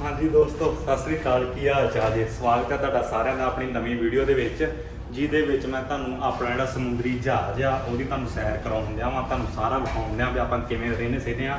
ਹਾਂਜੀ ਦੋਸਤੋ, ਸਤਿ ਸ੍ਰੀ ਅਕਾਲ। ਕੀ ਹਾਲ ਚਾਲ ਜੀ? ਸਵਾਗਤ ਹੈ ਤੁਹਾਡਾ ਸਾਰਿਆਂ ਦਾ ਆਪਣੀ ਨਵੀਂ ਵੀਡੀਓ ਦੇ ਵਿੱਚ, ਜਿਹਦੇ ਵਿੱਚ ਮੈਂ ਤੁਹਾਨੂੰ ਆਪਣਾ ਜਿਹੜਾ ਸਮੁੰਦਰੀ ਜਹਾਜ਼ ਆ, ਉਹਦੀ ਤੁਹਾਨੂੰ ਸੈਰ ਕਰਾਉਣ ਦਿਆਂ ਵਾਂ, ਤੁਹਾਨੂੰ ਸਾਰਾ ਵਿਖਾਉਣ ਦਿਆਂ ਵੀ ਆਪਾਂ ਕਿਵੇਂ ਰਹਿੰਦੇ ਸਹਿੰਦੇ ਆ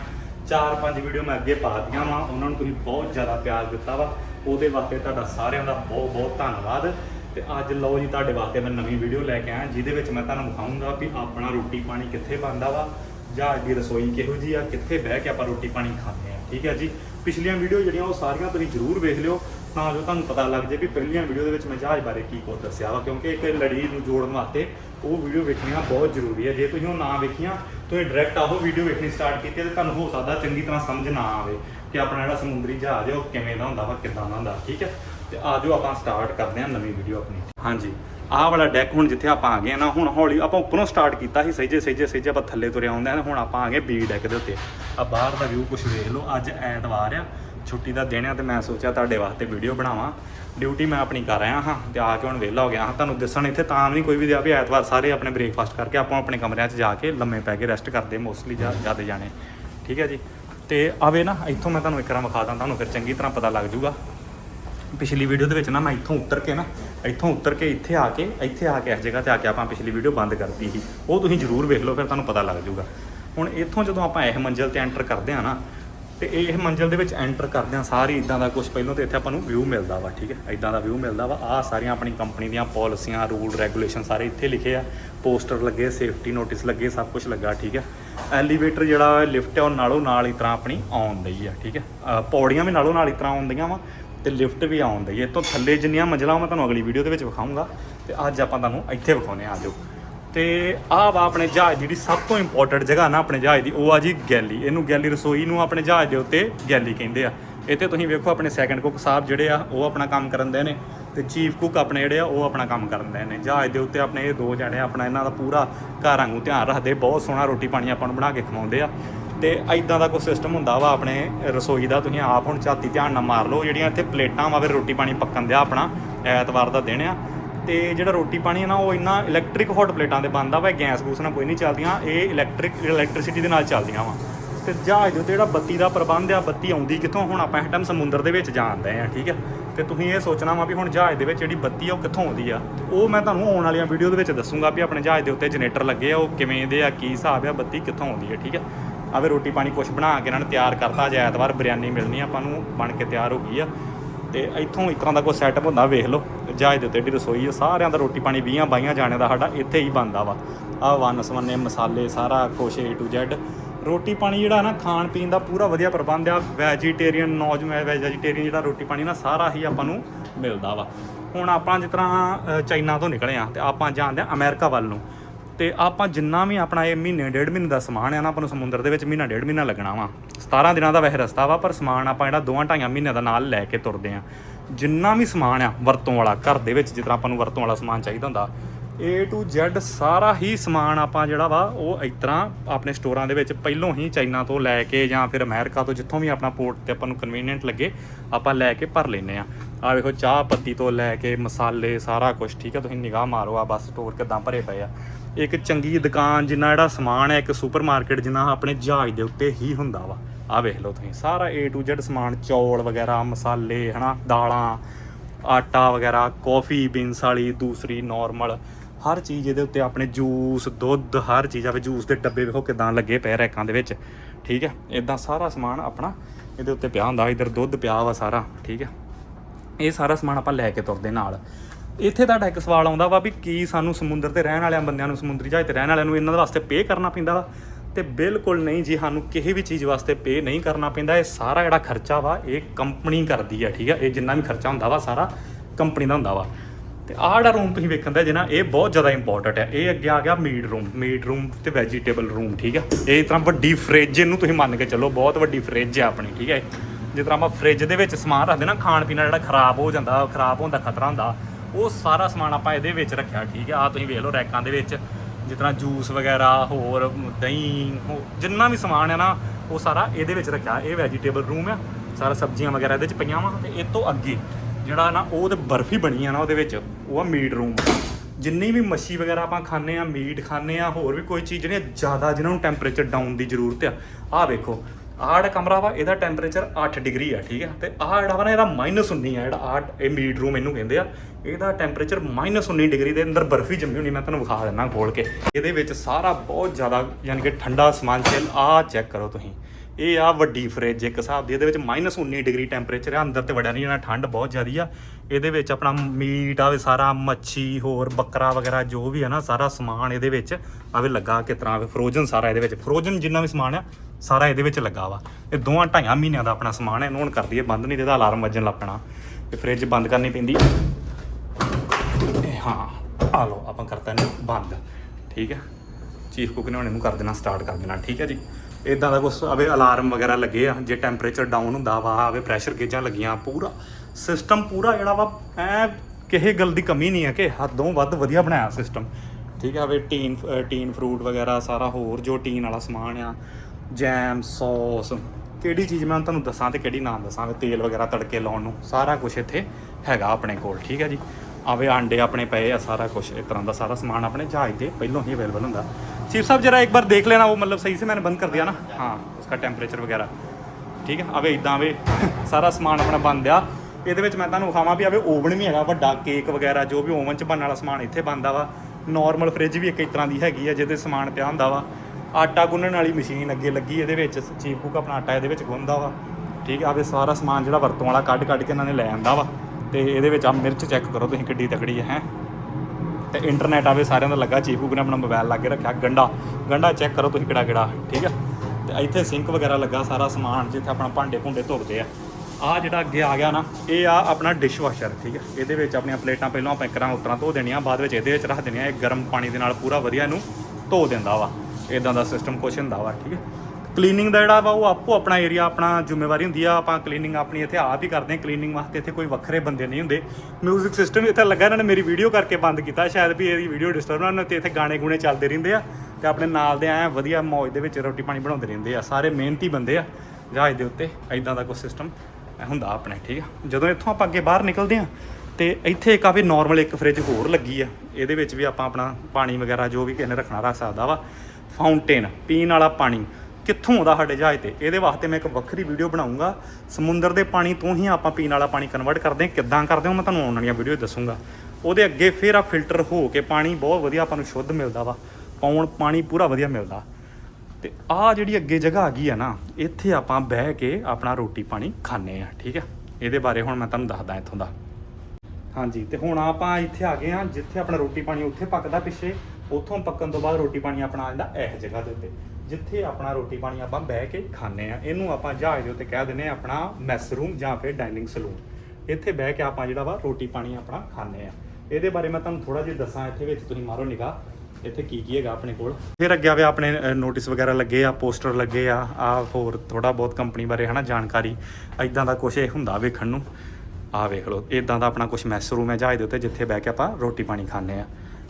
ਚਾਰ ਪੰਜ ਵੀਡੀਓ ਮੈਂ ਅੱਗੇ ਪਾ ਦਿੱਤੀਆਂ ਵਾਂ, ਉਹਨਾਂ ਨੂੰ ਤੁਸੀਂ ਬਹੁਤ ਜ਼ਿਆਦਾ ਪਿਆਰ ਦਿੱਤਾ ਵਾ। ਉਹਦੇ ਵਾਸਤੇ ਤੁਹਾਡਾ ਸਾਰਿਆਂ ਦਾ ਬਹੁਤ ਬਹੁਤ ਧੰਨਵਾਦ। ਤੇ ਅੱਜ ਲਓ ਜੀ, ਤੁਹਾਡੇ ਵਾਸਤੇ ਮੈਂ ਨਵੀਂ ਵੀਡੀਓ ਲੈ ਕੇ ਆਇਆ, ਜਿਹਦੇ ਵਿੱਚ ਮੈਂ ਤੁਹਾਨੂੰ ਵਿਖਾਉਂਗਾ ਵੀ ਆਪਣਾ ਰੋਟੀ ਪਾਣੀ ਕਿੱਥੇ ਬਣਦਾ ਵਾ। ਜਹਾਜ਼ ਦੀ ਰਸੋਈ ਕਿਹੋ ਜੀ ਆ, ਕਿੱਥੇ ਬਹਿ ਕੇ ਆਪਾਂ ਰੋਟੀ ਪਾਣੀ ਖਾਂਦੇ ਆ ਠੀਕ ਹੈ ਜੀ? ਪਿਛਲੀਆਂ ਵੀਡੀਓ ਜਿਹੜੀਆਂ ਉਹ ਸਾਰੀਆਂ ਤੁਸੀਂ ਜ਼ਰੂਰ ਵੇਖ ਲਿਓ, ਤਾਂ ਜੋ ਤੁਹਾਨੂੰ ਪਤਾ ਲੱਗ ਜਾਏ ਵੀ ਪਹਿਲੀਆਂ ਵੀਡੀਓ ਦੇ ਵਿੱਚ ਮੈਂ ਜਹਾਜ਼ ਬਾਰੇ ਕੀ ਕੁਝ ਦੱਸਿਆ ਵਾ, ਕਿਉਂਕਿ ਇੱਕ ਲੜੀ ਨੂੰ ਜੋੜਨ ਵਾਸਤੇ ਉਹ ਵੀਡੀਓ ਵੇਖਣੀਆਂ ਬਹੁਤ ਜ਼ਰੂਰੀ ਹੈ ਜੇ ਤੁਸੀਂ ਉਹ ਨਾ ਵੇਖੀਆਂ, ਤੁਸੀਂ ਡਾਇਰੈਕਟ ਆਹੋ ਵੀਡੀਓ ਵੇਖਣੀ ਸਟਾਰਟ ਕੀਤੀ ਤੇ ਤੁਹਾਨੂੰ ਹੋ ਸਕਦਾ ਚੰਗੀ ਤਰ੍ਹਾਂ ਸਮਝ ਨਾ ਆਵੇ ਕਿ ਆਪਣਾ ਜਿਹੜਾ ਸਮੁੰਦਰੀ ਜਹਾਜ਼ ਹੈ ਉਹ ਕਿਵੇਂ ਦਾ ਹੁੰਦਾ ਵਾ, ਕਿੱਦਾਂ ਦਾ ਹੁੰਦਾ, ਠੀਕ ਹੈ ਤੇ ਆਜੋ ਆਪਾਂ ਸਟਾਰਟ ਕਰਦੇ ਹਾਂ ਨਵੀਂ ਵੀਡੀਓ ਆਪਣੀ। ਹਾਂਜੀ, ਆਹ ਵਾਲਾ ਡੈਕ ਹੁਣ ਜਿੱਥੇ ਆਪਾਂ ਆ ਗਏ ਆ ਨਾ, ਹੁਣ ਹੌਲੀ ਆਪਾਂ ਉੱਪਰੋਂ ਸਟਾਰਟ ਕੀਤਾ ਸੀ, ਸਹਿਜੇ ਸਹਿਜੇ ਸਹਿਜੇ ਆਪਾਂ ਥੱਲੇ ਤੁਰੇ ਆਉਂਦੇ ਆ ਹੁਣ ਆਪਾਂ ਆ ਗਏ ਬੀ ਡੈਕ ਦੇ ਉੱਤੇ। ਆ ਬਾਹਰ ਦਾ ਵਿਊ ਕੁਝ ਵੇਖ ਲਓ, ਅੱਜ ਐਤਵਾਰ ਆ, ਛੁੱਟੀ ਦਾ ਦਿਨ ਆ ਤੇ ਮੈਂ ਸੋਚਿਆ ਤੁਹਾਡੇ ਵਾਸਤੇ ਵੀਡੀਓ ਬਣਾਵਾਂ। ਡਿਊਟੀ ਮੈਂ ਆਪਣੀ ਕਰ ਰਿਹਾ ਹਾਂ ਤੇ ਆ ਕੇ ਹੁਣ ਵਿਹਲਾ ਹੋ ਗਿਆ ਹਾਂ। ਤੁਹਾਨੂੰ ਦੱਸਣ ਇੱਥੇ ਤਾਂ ਵੀ ਨਹੀਂ ਕੋਈ ਵੀ ਦਿਆ ਵੀ ਐਤਵਾਰ ਸਾਰੇ ਆਪਣੇ ਬ੍ਰੇਕਫਾਸਟ ਕਰਕੇ ਆਪਾਂ ਆਪਣੇ ਕਮਰਿਆਂ 'ਚ ਜਾ ਕੇ ਲੰਮੇ ਪੈ ਕੇ ਰੈਸਟ ਕਰਦੇ ਮੋਸਟਲੀ ਜ਼ਿਆਦਾ ਜਾਣੇ। ਠੀਕ ਹੈ ਜੀ? ਤੇ ਆਵੇ ਨਾ, ਇੱਥੋਂ ਮੈਂ ਤੁਹਾਨੂੰ ਇੱਕ ਵਾਰ ਵਿਖਾ ਦਾਂ ਤੁਹਾਨੂੰ ਫਿਰ ਚੰਗੀ ਤਰ੍ਹਾਂ ਪਤਾ ਲੱਗ ਜੂਗਾ ਪਿਛਲੀ ਵੀਡੀਓ ਦੇ ਵਿੱਚ ਨਾ ਮੈਂ ਇੱਥੋਂ ਉੱਤਰ ਕੇ ਨਾ, ਇੱਥੋਂ ਉੱਤਰ ਕੇ ਇੱਥੇ ਆ ਕੇ, ਇੱਥੇ ਆ ਕੇ ਇਸ ਜਗ੍ਹਾ ਤੇ ਆ ਕੇ ਆਪਾਂ ਪਿਛਲੀ ਵੀਡੀਓ ਬੰਦ ਕਰਤੀ ਸੀ। ਉਹ ਤੁਸੀਂ ਜ਼ਰੂਰ ਵੇਖ ਲਓ, ਫਿਰ ਤੁਹਾਨੂੰ ਪਤਾ ਲੱਗ ਜਾਊਗਾ। ਹੁਣ ਇੱਥੋਂ ਜਦੋਂ ਆਪਾਂ ਇਹ ਮੰਜ਼ਿਲ ਤੇ ਐਂਟਰ ਕਰਦੇ ਆ ਨਾ, ਤੇ ਇਹ ਮੰਜ਼ਿਲ ਦੇ ਵਿੱਚ ਐਂਟਰ ਕਰਦੇ ਆ ਸਾਰੀ ਇਦਾਂ ਦਾ ਕੁਝ ਪਹਿਲਾਂ ਤੇ ਇੱਥੇ ਆਪਾਂ ਨੂੰ ਵਿਊ ਮਿਲਦਾ ਵਾ, ਠੀਕ ਹੈ? ਇਦਾਂ ਦਾ ਵਿਊ ਮਿਲਦਾ ਵਾ। ਆਹ ਸਾਰੀਆਂ ਆਪਣੀ ਕੰਪਨੀ ਦੀਆਂ ਪਾਲਿਸੀਆਂ ਰੂਲ ਰੈਗੂਲੇਸ਼ਨ ਸਾਰੇ ਇੱਥੇ ਲਿਖੇ ਆ। ਪੋਸਟਰ ਲੱਗੇ ਸੇਫਟੀ ਨੋਟਿਸ ਲੱਗੇ, ਸਭ ਕੁਝ ਲੱਗਾ, ਠੀਕ ਹੈ? ਐਲੀਵੇਟਰ ਜਿਹੜਾ ਲਿਫਟ ਹੈ, ਉਹ ਨਾਲੋਂ ਨਾਲ ਹੀ ਤਰ੍ਹਾਂ ਆਪਣੀ ਆਉਣ ਡਈ ਆ, ਠੀਕ ਹੈ? ਪੌੜੀਆਂ ਵੀ ਨਾਲੋਂ ਨਾਲ ਹੀ ਤਰ੍ਹਾਂ ਆਉਂਦੀਆਂ ਵਾ। ਤੇ ਲਿਫਟ ਵੀ ਆਉਣ ਡਈ ਹੈ। ਇਹ ਤੋਂ ਥੱਲੇ ਜਿੰਨੀਆਂ ਮੰਜ਼ਲਾਂ ਉਹ ਮੈਂ ਤੁਹਾਨੂੰ ਅਗਲੀ ਵੀਡੀਓ ਦੇ ਵਿੱਚ ਵਿਖਾਉਂਗਾ ਤੇ ਅੱਜ ਆਪਾਂ ਤੁਹਾਨੂੰ ਇੱਥੇ ਵਿਖਾਉਨੇ ਆ ਜਾਓ। ਤੇ ਆਹ ਵਾ ਆਪਣੇ ਜਹਾਜ਼ ਜਿਹੜੀ ਸਭ ਤੋਂ ਇੰਪੋਰਟੈਂਟ ਜਗ੍ਹਾ ਨਾ ਆਪਣੇ ਜਹਾਜ਼ ਦੀ, ਉਹ ਆ ਜੀ ਗੈਲੀ। ਇਹਨੂੰ ਗੈਲੀ ਰਸੋਈ ਨੂੰ ਆਪਣੇ ਜਹਾਜ਼ ਦੇ ਉੱਤੇ ਗੈਲੀ ਕਹਿੰਦੇ ਆ। ਇੱਥੇ ਤੁਸੀਂ ਵੇਖੋ ਆਪਣੇ ਸੈਕੰਡ ਕੁੱਕ ਸਾਹਿਬ ਜਿਹੜੇ ਆ, ਉਹ ਆਪਣਾ ਕੰਮ ਕਰਨ ਦੇ ਨੇ ਤੇ ਚੀਫ ਕੁੱਕ ਆਪਣੇ ਜਿਹੜੇ ਆ, ਉਹ ਆਪਣਾ ਕੰਮ ਕਰਨ ਦੇ ਨੇ। ਜਹਾਜ਼ ਦੇ ਉੱਤੇ ਆਪਣੇ ਇਹ ਦੋ ਜਣੇ ਆਪਣਾ ਇਹਨਾਂ ਦਾ ਪੂਰਾ ਘਰ ਵਾਂਗੂ ਧਿਆਨ ਰੱਖਦੇ, ਬਹੁਤ ਸੋਹਣਾ ਰੋਟੀ ਪਾਣੀ ਆਪਾਂ ਨੂੰ ਬਣਾ ਕੇ ਖਵਾਉਂਦੇ ਆ। ਤੇ ਐਦਾਂ ਦਾ ਕੋਈ ਸਿਸਟਮ ਹੁੰਦਾ ਵਾ ਆਪਣੇ ਰਸੋਈ ਦਾ, ਤੁਸੀਂ ਆਪ ਹੁਣ ਝਾਤੀ ਧਿਆਨ ਨਾਲ ਮਾਰ ਲਓ, ਜਿਹੜੀਆਂ ਇੱਥੇ ਪਲੇਟਾਂ ਵਾ, ਫਿਰ ਰੋਟੀ ਪਾਣੀ ਪੱਕਣ ਦਿਆ ਆਪਣਾ, ਐਤਵਾਰ ਦਾ ਦਿਨ ਆ। ਤੇ ਜਿਹੜਾ ਰੋਟੀ ਪਾਣੀ ਹੈ ਨਾ, ਉਹ ਇੰਨਾ ਇਲੈਕਟ੍ਰਿਕ ਹੌਟ ਪਲੇਟਾਂ ਤੇ ਬਣਦਾ ਵਾ ਗੈਸ ਗੂਸ ਨਾਲ ਕੋਈ ਨਹੀਂ ਚੱਲਦੀਆਂ, ਇਹ ਇਲੈਕਟ੍ਰਿਕ ਇਲੈਕਟ੍ਰਿਸਿਟੀ ਦੇ ਨਾਲ ਚੱਲਦੀਆਂ ਵਾ। ਤੇ ਜਹਾਜ਼ ਦੇ ਉੱਤੇ ਜਿਹੜਾ ਬੱਤੀ ਦਾ ਪ੍ਰਬੰਧ ਆ, ਬੱਤੀ ਆਉਂਦੀ ਕਿੱਥੋਂ, ਹੁਣ ਆਪਾਂ ਇਸ ਟਾਈਮ ਸਮੁੰਦਰ ਦੇ ਵਿੱਚ ਜਾਂਦੇ ਆ, ਠੀਕ ਆ। ਤੇ ਤੁਸੀਂ ਇਹ ਸੋਚਣਾ ਵਾ ਵੀ ਹੁਣ ਜਹਾਜ਼ ਦੇ ਵਿੱਚ ਜਿਹੜੀ ਬੱਤੀ ਆ, ਉਹ ਕਿੱਥੋਂ ਆਉਂਦੀ ਆ। ਉਹ ਮੈਂ ਤੁਹਾਨੂੰ ਆਉਣ ਵਾਲੀਆਂ ਵੀਡੀਓ ਦੇ ਵਿੱਚ ਦੱਸੂਗਾ ਵੀ ਆਪਣੇ ਜਹਾਜ਼ ਦੇ ਉੱਤੇ ਜਨਰੇਟਰ ਲੱਗੇ ਆ, ਉਹ ਕਿਵੇਂ ਦੇ ਆ, ਕੀ ਹਿਸਾਬ ਆ, ਬੱਤੀ ਕਿੱਥੋਂ ਆਉਂਦੀ ਆ, ਠੀਕ ਆ। ਆਵੇ ਰੋਟੀ ਪਾਣੀ ਕੁਛ ਬਣਾ ਕੇ ਇਹਨਾਂ ਨੇ ਤਿਆਰ ਕਰਤਾ, ਅੱਜ ਐਤਵਾਰ ਬਿਰਿਆਨੀ ਮਿਲਣੀ ਆ, ਆਪਾਂ ਨੂੰ ਬਣ ਕੇ ਤਿਆਰ ਹੋ ਗਈ ਆ। ਤੇ ਇੱਥੋਂ ਇੱਕ ਤਰ੍ਹਾਂ ਦਾ ਕੋਈ ਸੈਟਅਪ ਹੁੰਦਾ, ਵੇਖ ਲਓ, ਜਹਾਜ਼ ਦੇ ਉੱਤੇ ਜਿਹੜੀ ਰਸੋਈ ਆ, ਸਾਰਿਆਂ ਦਾ ਰੋਟੀ ਪਾਣੀ 20 ਬਾਈਆਂ ਜਾਣਿਆਂ ਦਾ ਸਾਡਾ ਇੱਥੇ ਹੀ ਬਣਦਾ ਵਾ। ਆ ਵਨ ਸਵੰਨੇ ਮਸਾਲੇ, ਸਾਰਾ ਕੁਛ A to Z ਰੋਟੀ ਪਾਣੀ ਜਿਹੜਾ ਨਾ, ਖਾਣ ਪੀਣ ਦਾ ਪੂਰਾ ਵਧੀਆ ਪ੍ਰਬੰਧ ਆ ਵੈਜੀਟੇਰੀਅਨ ਨੌਜ ਵੈਜੀਟੇਰੀਅਨ ਜਿਹੜਾ ਰੋਟੀ ਪਾਣੀ ਨਾ, ਸਾਰਾ ਹੀ ਆਪਾਂ ਨੂੰ ਮਿਲਦਾ ਵਾ। ਹੁਣ ਆਪਾਂ ਜਿਸ ਤਰ੍ਹਾਂ ਚਾਈਨਾ ਤੋਂ ਨਿਕਲੇ ਆ, ਤੇ ਆਪਾਂ ਜਾਂਦੇ ਆ ਅਮਰੀਕਾ ਵੱਲ ਨੂੰ। ਤੇ ਆਪਾਂ ਜਿੰਨਾ ਵੀ ਆਪਣਾ ਇਹ ਮਹੀਨੇ, ਡੇਢ ਮਹੀਨੇ ਦਾ ਸਮਾਨ ਹੈ ਨਾ, ਆਪਾਂ ਨੂੰ ਸਮੁੰਦਰ ਦੇ ਵਿੱਚ ਮਹੀਨਾ, ਡੇਢ ਮਹੀਨਾ ਲੱਗਣਾ ਵਾ। 17 ਦਿਨਾਂ ਦਾ ਵੈਸੇ ਰਸਤਾ ਵਾ, ਪਰ ਸਮਾਨ ਆਪਾਂ ਜਿਹੜਾ ਦੋਵਾਂ ਢਾਈਆਂ ਮਹੀਨਿਆਂ ਦਾ ਨਾਲ ਲੈ ਕੇ ਤੁਰਦੇ ਆ। ਜਿੰਨਾ ਵੀ ਸਮਾਨ ਆ, ਵਰਤੋਂ ਵਾਲਾ, ਘਰ ਦੇ ਵਿੱਚ ਜਿਸ ਤਰ੍ਹਾਂ ਆਪਾਂ ਨੂੰ ਵਰਤੋਂ ਵਾਲਾ ਸਮਾਨ ਚਾਹੀਦਾ ਹੁੰਦਾ, A to Z ਸਾਰਾ ਹੀ ਸਮਾਨ ਆਪਾਂ ਜਿਹੜਾ ਵਾ, ਉਹ ਇਸ ਤਰ੍ਹਾਂ ਆਪਣੇ ਸਟੋਰਾਂ ਦੇ ਵਿੱਚ ਪਹਿਲੋਂ ਹੀ ਚਾਈਨਾ ਤੋਂ ਲੈ ਕੇ ਜਾਂ ਫਿਰ ਅਮਰੀਕਾ ਤੋਂ ਜਿੱਥੋਂ ਵੀ ਆਪਣਾ ਪੋਰਟ ਤੇ ਆਪਾਂ ਨੂੰ ਕਨਵੀਨੀਅੰਟ ਲੱਗੇ, ਆਪਾਂ ਲੈ ਕੇ ਭਰ ਲੈਨੇ ਆ। ਆ ਵੇਖੋ, ਚਾਹ ਪੱਤੀ ਤੋਂ ਲੈ ਕੇ ਮਸਾਲੇ, ਸਾਰਾ ਕੁਝ ਠੀਕ ਆ, ਤੁਸੀਂ ਨਿਗਾਹ ਮਾਰੋ ਆ ਬਸ ਸਟੋਰ ਕਿਦਾਂ ਭਰੇ ਪਏ ਆ। ਇੱਕ ਚੰਗੀ ਦੁਕਾਨ, ਜਿੰਨਾ ਜਿਹੜਾ ਸਮਾਨ ਹੈ, ਇੱਕ ਸੁਪਰਮਾਰਕਟ ਜਿੰਨਾ ਆਪਣੇ ਜਹਾਜ਼ ਦੇ ਉੱਤੇ ਹੀ ਹੁੰਦਾ ਵਾ। ਆ ਵੇਖ ਲਓ ਤੁਸੀਂ, ਸਾਰਾ A to Z ਸਮਾਨ, ਚੌਲ ਵਗੈਰਾ, ਮਸਾਲੇ, ਹਨਾ, ਦਾਲਾਂ, ਆਟਾ ਵਗੈਰਾ ਕਾਫੀ ਬੀਨਸ ਵਾਲੀ, ਦੂਸਰੀ ਨਾਰਮਲ ਹਰ ਚੀਜ਼ ਇਹਦੇ ਉੱਤੇ ਆਪਣੇ ਜੂਸ ਦੁੱਧ, ਹਰ ਚੀਜ਼ ਆਵੇ ਜੂਸ ਦੇ ਡੱਬੇ ਵੇਖੋ ਕਿਦਾਂ ਲੱਗੇ ਪਏ ਰੈਕਾਂ ਦੇ ਵਿੱਚ, ਠੀਕ ਹੈ? ਇਦਾਂ ਸਾਰਾ ਸਮਾਨ ਆਪਣਾ ਇਹਦੇ ਉੱਤੇ ਪਿਆ ਹੁੰਦਾ, ਇਧਰ ਦੁੱਧ ਪਿਆ ਵਾ ਸਾਰਾ, ਠੀਕ ਹੈ? ਇਹ ਸਾਰਾ ਸਮਾਨ ਆਪਾਂ ਲੈ ਕੇ ਤੁਰਦੇ ਨਾਲ। ਇੱਥੇ ਤੁਹਾਡਾ ਇੱਕ ਸਵਾਲ ਆਉਂਦਾ ਵਾ ਵੀ ਕੀ ਸਾਨੂੰ ਸਮੁੰਦਰ ਤੇ ਰਹਿਣ ਵਾਲਿਆਂ ਬੰਦਿਆਂ ਨੂੰ ਸਮੁੰਦਰੀ ਜਹਾਜ਼ ਤੇ ਰਹਿਣ ਵਾਲਿਆਂ ਨੂੰ ਇਹਨਾਂ ਦੇ ਵਾਸਤੇ ਪੇ ਕਰਨਾ ਪੈਂਦਾ ਵਾ? ਤੇ ਬਿਲਕੁਲ ਨਹੀਂ ਜੀ, ਸਾਨੂੰ ਕਿਸੇ ਵੀ ਚੀਜ਼ ਵਾਸਤੇ ਪੇ ਨਹੀਂ ਕਰਨਾ ਪੈਂਦਾ। ਇਹ ਸਾਰਾ ਜਿਹੜਾ ਖਰਚਾ ਵਾ, ਇਹ ਕੰਪਨੀ ਕਰਦੀ ਆ, ਠੀਕ ਆ? ਇਹ ਜਿੰਨਾ ਵੀ ਖਰਚਾ ਹੁੰਦਾ ਵਾ, ਸਾਰਾ ਕੰਪਨੀ ਦਾ ਹੁੰਦਾ ਵਾ। ਤੇ ਆਹ ਜਿਹੜਾ ਰੂਮ ਤੁਸੀਂ ਵੇਖਣ ਦਾ ਜਿਹਨਾਂ ਇਹ ਬਹੁਤ ਜ਼ਿਆਦਾ ਇੰਪੋਰਟੈਂਟ ਹੈ ਇਹ ਅੱਗੇ ਆ ਗਿਆ ਮੀਟ ਰੂਮ ਮੀਟ ਰੂਮ ਤੇ ਵੈਜੀਟੇਬਲ ਰੂਮ ਠੀਕ ਆ? ਇਹ ਤਰ੍ਹਾਂ ਵੱਡੀ ਫ੍ਰਿਜ ਇਹਨੂੰ ਤੁਸੀਂ ਮੰਨ ਕੇ ਚੱਲੋ, ਬਹੁਤ ਵੱਡੀ ਫ੍ਰਿਜ ਹੈ ਆਪਣੀ, ਠੀਕ ਹੈ ਜਿਸ ਤਰ੍ਹਾਂ ਆਪਾਂ ਫ੍ਰਿਜ ਦੇ ਵਿੱਚ ਸਮਾਨ ਰੱਖਦੇ ਨਾ ਖਾਣ ਪੀਣ ਵਾਲਾ ਜਿਹੜਾ ਖਰਾਬ ਹੋ ਜਾਂਦਾ, ਖਰਾਬ ਹੋਣ ਦਾ ਖਤਰਾ ਹੁੰਦਾ ਉਹ ਸਾਰਾ ਸਮਾਨ ਆਪਾਂ ਇਹਦੇ ਵਿੱਚ ਰੱਖਿਆ, ਠੀਕ ਹੈ? ਆ ਤੁਸੀਂ ਵੇਖ ਲਓ ਰੈਕਾਂ ਦੇ ਵਿੱਚ, ਜਿਸ ਤਰ੍ਹਾਂ ਜੂਸ ਵਗੈਰਾ, ਹੋਰ ਦਹੀਂ ਹੋ- ਜਿੰਨਾ ਵੀ ਸਮਾਨ ਹੈ ਨਾ, ਉਹ ਸਾਰਾ ਇਹਦੇ ਵਿੱਚ ਰੱਖਿਆ। ਇਹ ਵੈਜੀਟੇਬਲ ਰੂਮ ਆ, ਸਾਰਾ ਸਬਜ਼ੀਆਂ ਵਗੈਰਾ ਇਹਦੇ ਚ ਪਈਆਂ ਵਾ ਤੇ ਇਹ ਤੋਂ ਅੱਗੇ ਜਿਹੜਾ ਨਾ ਉਹ ਤੇ ਬਰਫੀ ਬਣੀ ਆ ਨਾ ਉਹਦੇ ਵਿੱਚ, ਉਹ ਆ ਮੀਟ ਰੂਮ ਜਿੰਨੀ ਵੀ ਮੱਛੀ ਵਗੈਰਾ ਆਪਾਂ ਖਾਂਦੇ ਆ ਮੀਟ ਖਾਂਦੇ ਆ, ਹੋਰ ਵੀ ਕੋਈ ਚੀਜ਼ ਜਿਹੜੀ ਜ਼ਿਆਦਾ ਜਿਹਨਾਂ ਨੂੰ ਟੈਂਪਰੇਚਰ ਡਾਊਨ ਦੀ ਜ਼ਰੂਰਤ ਆ, ਆਹ ਵੇਖੋ। ਆਹ ਜਿਹੜਾ ਕਮਰਾ ਵਾ, ਇਹਦਾ ਟੈਂਪਰੇਚਰ 8 ਡਿਗਰੀ ਆ, ਠੀਕ ਆ? ਤੇ ਆਹ ਜਿਹੜਾ ਵਾ ਨਾ, ਇਹਦਾ -19 ਆ, ਜਿਹੜਾ ਆਹ ਇਹ ਮੀਟ ਰੂਮ ਇਹਨੂੰ ਕਹਿੰਦੇ ਆ। ਇਹਦਾ ਟੈਂਪਰੇਚਰ -19 ਡਿਗਰੀ ਦੇ ਅੰਦਰ ਬਰਫੀ ਜੰਮੀ ਹੋਣੀ, ਮੈਂ ਤੁਹਾਨੂੰ ਵਿਖਾ ਦਿੰਦਾ ਖੋਲ ਕੇ। ਇਹਦੇ ਵਿੱਚ ਸਾਰਾ ਬਹੁਤ ਜ਼ਿਆਦਾ, ਯਾਨੀ ਕਿ ਠੰਡਾ ਸਮਾਨ ਚਿਲ ਆਹ ਚੈੱਕ ਕਰੋ ਤੁਸੀਂ। ਇਹ ਆ ਵੱਡੀ ਫ੍ਰਿਜ ਇੱਕ ਹਿਸਾਬ ਦੀ, ਇਹਦੇ ਵਿੱਚ -19 ਡਿਗਰੀ ਟੈਂਪਰੇਚਰ ਆ, ਅੰਦਰ ਤੇ ਵੜਿਆ ਨਹੀਂ ਜਾਣਾ, ਠੰਡ ਬਹੁਤ ਜ਼ਿਆਦੀ ਆ। ਇਹਦੇ ਵਿੱਚ ਆਪਣਾ ਮੀਟ ਆਵੇ ਸਾਰਾ ਮੱਛੀ, ਹੋਰ ਬੱਕਰਾ ਵਗੈਰਾ, ਜੋ ਵੀ ਹੈ ਨਾ, ਸਾਰਾ ਸਮਾਨ ਇਹਦੇ ਵਿੱਚ ਆਵੇ ਲੱਗਾ ਕਿਸ ਤਰ੍ਹਾਂ ਆਵੇ ਫਰੋਜ਼ਨ ਸਾਰਾ ਇਹਦੇ ਵਿੱਚ। ਫਰੋਜ਼ਨ ਜਿੰਨਾ ਵੀ ਸਮਾਨ ਆ ਸਾਰਾ ਇਹਦੇ ਵਿੱਚ ਲੱਗਾ ਵਾ। ਇਹ ਦੋਵਾਂ ਢਾਈਆਂ ਮਹੀਨਿਆਂ ਦਾ ਆਪਣਾ ਸਮਾਨ ਹੈ, ਇਹਨੂੰ ਹੁਣ ਕਰ ਦਈਏ ਬੰਦ ਨਹੀਂ ਤੇ ਇਹਦਾ ਅਲਾਰਮ ਵੱਜਣ ਲੱਗ ਪੈਣਾ। ਇਹ ਫ੍ਰਿਜ ਬੰਦ ਕਰਨੀ ਪੈਂਦੀ। ਇਹ ਹਾਂ, ਆ ਲਓ, ਆਪਾਂ ਕਰਤਾ ਇਹਨੂੰ ਬੰਦ। ਠੀਕ ਹੈ? ਚੀਫ ਕੁੱਕ ਨੇ ਹੁਣ ਇਹਨੂੰ ਕਰ ਦੇਣਾ ਸਟਾਰਟ ਕਰ ਦੇਣਾ। ਠੀਕ ਹੈ ਜੀ? ਇਦਾਂ ਦਾ ਕੁਛ ਆਵੇ, ਅਲਾਰਮ ਵਗੈਰਾ ਲੱਗੇ ਆ, ਜੇ ਟੈਂਪਰੇਚਰ ਡਾਊਨ ਹੁੰਦਾ ਵਾ, ਆਵੇ ਪ੍ਰੈਸ਼ਰ ਗੇਜਾਂ ਲੱਗੀਆਂ, ਪੂਰਾ ਸਿਸਟਮ ਪੂਰਾ ਜਿਹੜਾ ਵਾ, ਐ ਕਿਸੇ ਗੱਲ ਦੀ ਕਮੀ ਨਹੀਂ ਹੈ ਕਿ ਹੱਦੋਂ ਵੱਧ ਵਧੀਆ ਬਣਾਇਆ ਸਿਸਟਮ ਠੀਕ ਹੈ, ਆਵੇ ਟੀਨ ਟੀਨ ਫਰੂਟ ਵਗੈਰਾ, ਸਾਰਾ ਹੋਰ ਜੋ ਟੀਨ ਵਾਲਾ ਸਮਾਨ ਆ ਜੈਮ, ਸੌਸ, ਕਿਹੜੀ ਚੀਜ਼ ਮੈਂ ਤੁਹਾਨੂੰ ਦੱਸਾਂ ਤੇ ਕਿਹੜੀ ਨਾਮ ਦੱਸਾਂ ਤੇਲ ਵਗੈਰਾ ਤੜਕੇ ਲਾਉਣ ਨੂੰ ਸਾਰਾ ਕੁਝ ਇੱਥੇ ਹੈਗਾ ਆਪਣੇ ਕੋਲ, ਠੀਕ ਹੈ ਜੀ? ਆਵੇ ਆਂਡੇ ਆਪਣੇ ਪਏ ਆ, ਸਾਰਾ ਕੁਝ ਇਸ ਤਰ੍ਹਾਂ ਦਾ ਸਾਰਾ ਸਮਾਨ ਆਪਣੇ ਜਹਾਜ਼ ਤੇ ਪਹਿਲਾਂ ਹੀ ਅਵੇਲੇਬਲ ਹੁੰਦਾ। ਚੀਫ ਸਾਹਿਬ, ਜਰਾ ਇੱਕ ਵਾਰ ਦੇਖ ਲੈਣਾ, ਉਹ ਮਤਲਬ ਸਹੀ ਸੇ, ਮੈਨੇ ਬੰਦ ਕਰ ਦਿਆ ਨਾ? ਹਾਂ, ਉਸਕਾ ਟੈਂਪਰੇਚਰ ਵਗੈਰਾ। ਠੀਕ ਹੈ, ਆਵੇ ਇਦਾਂ ਆਵੇ, ਸਾਰਾ ਸਮਾਨ ਆਪਣਾ ਬੰਦ ਆ। ਇਹਦੇ ਵਿੱਚ ਮੈਂ ਤੁਹਾਨੂੰ ਵਿਖਾਵਾਂ ਵੀ ਆਵੇ ਓਵਨ ਵੀ ਹੈਗਾ, ਵੱਡਾ ਕੇਕ ਵਗੈਰਾ, ਜੋ ਵੀ ਓਵਨ 'ਚ ਬਣਨ ਵਾਲਾ ਸਮਾਨ ਇੱਥੇ ਬਣਦਾ ਵਾ। ਨਾਰਮਲ ਫ੍ਰਿਜ ਵੀ ਇੱਕ ਇਸ ਤਰ੍ਹਾਂ ਦੀ ਹੈਗੀ ਆ, ਜਿਹਦੇ ਸਮਾਨ ਪਿਆ ਹੁੰਦਾ ਵਾ। ਆਟਾ ਗੁੰਨਣ ਵਾਲੀ ਮਸ਼ੀਨ ਅੱਗੇ ਲੱਗੀ ਇਹਦੇ ਵਿੱਚ ਚੀਫ ਕੁੱਕ ਆਪਣਾ ਆਟਾ ਇਹਦੇ ਵਿੱਚ ਗੁੰਨਦਾ ਵਾ। ਠੀਕ ਆ ਆਵੇ ਸਾਰਾ ਸਮਾਨ ਜਿਹੜਾ ਵਰਤੋਂ ਵਾਲਾ ਕੱਢ ਕੱਢ ਕੇ ਇਹਨਾਂ ਨੇ ਲੈ ਆਂਦਾ ਵਾ। ਤੇ ਇਹਦੇ ਵਿੱਚ ਆ ਮਿਰਚ ਚੈੱਕ ਕਰੋ ਤੁਸੀਂ ਕਿੱਡੀ ਤਕੜੀ ਹੈ ਹੈਂ। ਤੇ ਇੰਟਰਨੈਟ ਆਵੇ ਸਾਰਿਆਂ ਦਾ ਲੱਗਾ ਚੀਫ ਕੁੱਕ ਨੇ ਆਪਣਾ ਮੋਬਾਈਲ ਲਾ ਕੇ ਰੱਖਿਆ, ਗੰਡਾ। ਗੰਡਾ ਚੈੱਕ ਕਰੋ ਤੁਸੀਂ ਕਿਹੜਾ ਕਿਹੜਾ, ਠੀਕ ਆ। ਤੇ ਇੱਥੇ ਸਿੰਕ ਵਗੈਰਾ ਲੱਗਾ ਸਾਰਾ ਸਮਾਨ, ਜਿੱਥੇ ਆਪਣਾ ਭਾਂਡੇ ਭੁੰਡੇ ਧੋਦੇ ਆ। ਆ ਜਿਹੜਾ ਅੱਗੇ ਆ ਗਿਆ ਨਾ, ਇਹ ਆ ਆਪਣਾ ਡਿਸ਼ ਵਾਸ਼ਰ ਠੀਕ ਹੈ ਇਹਦੇ ਵਿੱਚ ਆਪਣੀਆਂ ਪਲੇਟਾਂ ਪਹਿਲਾਂ ਆਪਾਂ ਇੱਕ ਰਾਂ ਉਤਰਾਂ ਧੋ ਦੇਣੀਆਂ, ਬਾਅਦ ਵਿੱਚ ਇਹਦੇ ਵਿੱਚ ਰੱਖ ਦੇਣੀਆਂ, ਇਹ ਗਰਮ ਪਾਣੀ ਦੇ ਨਾਲ ਪੂਰਾ ਵਧੀਆ ਇਹਨੂੰ ਧੋ ਦਿੰਦਾ ਵਾ। ਇਦਾਂ ਦਾ ਸਿਸਟਮ ਕੁਛ ਹੁੰਦਾ ਵਾ, ਠੀਕ ਹੈ? ਕਲੀਨਿੰਗ ਦਾ ਜਿਹੜਾ ਵਾ ਉਹ ਆਪੋ ਆਪਣਾ ਏਰੀਆ ਆਪਣਾ ਜ਼ਿੰਮੇਵਾਰੀ ਹੁੰਦੀ ਆ, ਆਪਾਂ ਕਲੀਨਿੰਗ ਆਪਣੀ ਇੱਥੇ ਆਪ ਹੀ ਕਰਦੇ ਹਾਂ ਕਲੀਨਿੰਗ ਵਾਸਤੇ ਇੱਥੇ ਕੋਈ ਵੱਖਰੇ ਬੰਦੇ ਨਹੀਂ ਹੁੰਦੇ। 뮤직 ਸਿਸਟਮ ਇੱਥੇ ਲੱਗਾ, ਇਹਨਾਂ ਨੇ ਮੇਰੀ ਵੀਡੀਓ ਕਰਕੇ ਬੰਦ ਕੀਤਾ, ਸ਼ਾਇਦ ਵੀ ਇਹਦੀ ਵੀਡੀਓ ਡਿਸਟਰਬ ਨਾ ਹੋਣ, ਤੇ ਇੱਥੇ ਗਾਣੇ ਗੁਣੇ ਚੱਲਦੇ ਰਹਿੰਦੇ ਆ, ਤੇ ਆਪਣੇ ਨਾਲ ਦੇ ਐ ਵਧੀਆ ਮੌਜ ਦੇ ਵਿੱਚ ਰੋਟੀ ਪਾਣੀ ਬਣਾਉਂਦੇ ਰਹਿੰਦੇ ਆ, ਸਾਰੇ ਮਿਹਨਤੀ ਬੰਦੇ ਆ, ਜਹਾਜ਼ ਦੇ ਉੱਤੇ ਐਦਾਂ ਦਾ ਕੋਈ ਸਿਸਟਮ ਹੁੰਦਾ ਆਪਣੇ, ਠੀਕ ਆ? ਜਦੋਂ ਇੱਥੋਂ ਆਪਾਂ ਅੱਗੇ ਬਾਹਰ ਨਿਕਲਦੇ ਆ, ਤੇ ਇੱਥੇ ਇੱਕ ਆ ਨਾਰਮਲ ਇੱਕ ਫ੍ਰਿਜ ਹੋਰ ਲੱਗੀ ਆ, ਇਹਦੇ ਵਿੱਚ ਵੀ ਆਪਾਂ ਆਪਣਾ ਪਾਣੀ ਵਗੈਰਾ ਜੋ ਵੀ ਕਿਸੇ ਨੇ ਰੱਖਣਾ ਰੱਖ ਸਕਦਾ ਵਾ ਫਾਊਂਟੇਨ, ਪੀਣ ਵਾਲਾ ਪਾਣੀ। ਕਿੱਥੋਂ ਆਉਂਦਾ ਸਾਡੇ ਜਹਾਜ਼ ਤੇ? ਇਹਦੇ ਵਾਸਤੇ ਮੈਂ ਇੱਕ ਵੱਖਰੀ ਵੀਡੀਓ ਬਣਾਉਂਗਾ। ਸਮੁੰਦਰ ਦੇ ਪਾਣੀ ਤੋਂ ਹੀ ਆਪਾਂ ਪੀਣ ਵਾਲਾ ਪਾਣੀ ਕਨਵਰਟ ਕਰਦੇ ਹਾਂ। ਕਿੱਦਾਂ ਕਰਦੇ ਹਾਂ ਮੈਂ ਤੁਹਾਨੂੰ ਆਉਣ ਵਾਲੀਆਂ ਵੀਡੀਓ ਦੱਸੂਗਾ। ਉਹਦੇ ਅੱਗੇ ਫਿਰ ਆ ਫਿਲਟਰ ਹੋ ਕੇ ਪਾਣੀ ਬਹੁਤ ਵਧੀਆ ਆਪਾਂ ਨੂੰ ਸ਼ੁੱਧ ਮਿਲਦਾ ਵਾ। ਪੌਣ ਪਾਣੀ ਪੂਰਾ ਵਧੀਆ ਮਿਲਦਾ। ਤੇ ਆਹ ਜਿਹੜੀ ਅੱਗੇ ਜਗ੍ਹਾ ਆ ਗਈ ਆ ਨਾ, ਇੱਥੇ ਆਪਾਂ ਬਹਿ ਕੇ ਆਪਣਾ ਰੋਟੀ ਪਾਣੀ ਖਾਣੇ ਆ ਠੀਕ ਹੈ ਇਹਦੇ ਬਾਰੇ ਹੁਣ ਮੈਂ ਤੁਹਾਨੂੰ ਦੱਸਦਾ ਇੱਥੋਂ ਦਾ। ਹਾਂਜੀ, ਤੇ ਹੁਣ ਆਪਾਂ ਇੱਥੇ ਆ ਗਏ ਆ ਜਿੱਥੇ ਆਪਣਾ ਰੋਟੀ ਪਾਣੀ ਉੱਥੇ ਪੱਕਦਾ ਪਿੱਛੇ। ਉੱਥੋਂ ਪੱਕਣ ਤੋਂ ਬਾਅਦ ਰੋਟੀ ਪਾਣੀ ਆਪਣਾ ਆ ਜਾਂਦਾ ਇਸ ਜਗ੍ਹਾ ਦੇ ਉੱਤੇ। ਜਿੱਥੇ ਆਪਣਾ ਰੋਟੀ ਪਾਣੀ ਆਪਾਂ ਬਹਿ ਕੇ ਖਾਂਦੇ ਆ ਇਹਨੂੰ ਆਪਾਂ ਜਹਾਜ਼ ਦੇ ਉੱਤੇ ਕਹਿ ਦਿੰਦੇ ਆ ਆਪਣਾ ਮੈਸ ਰੂਮ ਜਾਂ ਫਿਰ ਡਾਈਨਿੰਗ ਸਲੂਨ ਇੱਥੇ ਬਹਿ ਕੇ ਆਪਾਂ ਜਿਹੜਾ ਵਾ ਰੋਟੀ ਪਾਣੀ ਆਪਣਾ ਖਾਂਦੇ ਆ ਇਹਦੇ ਬਾਰੇ ਮੈਂ ਤੁਹਾਨੂੰ ਥੋੜਾ ਜਿਹਾ ਦੱਸਾਂ। ਇੱਥੇ ਵਿੱਚ ਤੁਸੀਂ ਮਾਰੋ ਨਿਗਾਹ। ਇੱਥੇ ਕੀ ਕੀ ਹੈਗਾ ਆਪਣੇ ਕੋਲ। ਫਿਰ ਅੱਗੇ ਆਵੇ ਆਪਣੇ ਨੋਟਿਸ ਵਗੈਰਾ ਲੱਗੇ ਆ ਪੋਸਟਰ ਲੱਗੇ ਆ। ਆ ਹੋਰ ਥੋੜਾ ਬਹੁਤ ਕੰਪਨੀ ਬਾਰੇ ਹਨਾ ਜਾਣਕਾਰੀ। ਐਦਾਂ ਦਾ ਕੁਝ ਇਹ ਹੁੰਦਾ ਵੇਖਣ ਨੂੰ। ਆ ਵੇਖ ਲਓ। ਇਦਾਂ ਦਾ ਆਪਣਾ ਕੁਝ ਮੈਸ ਰੂਮ ਹੈ ਜਹਾਜ਼ ਦੇ ਉੱਤੇ, ਜਿੱਥੇ ਬਹਿ ਕੇ ਆਪਾਂ ਰੋਟੀ ਪਾਣੀ ਖਾਂਦੇ ਆ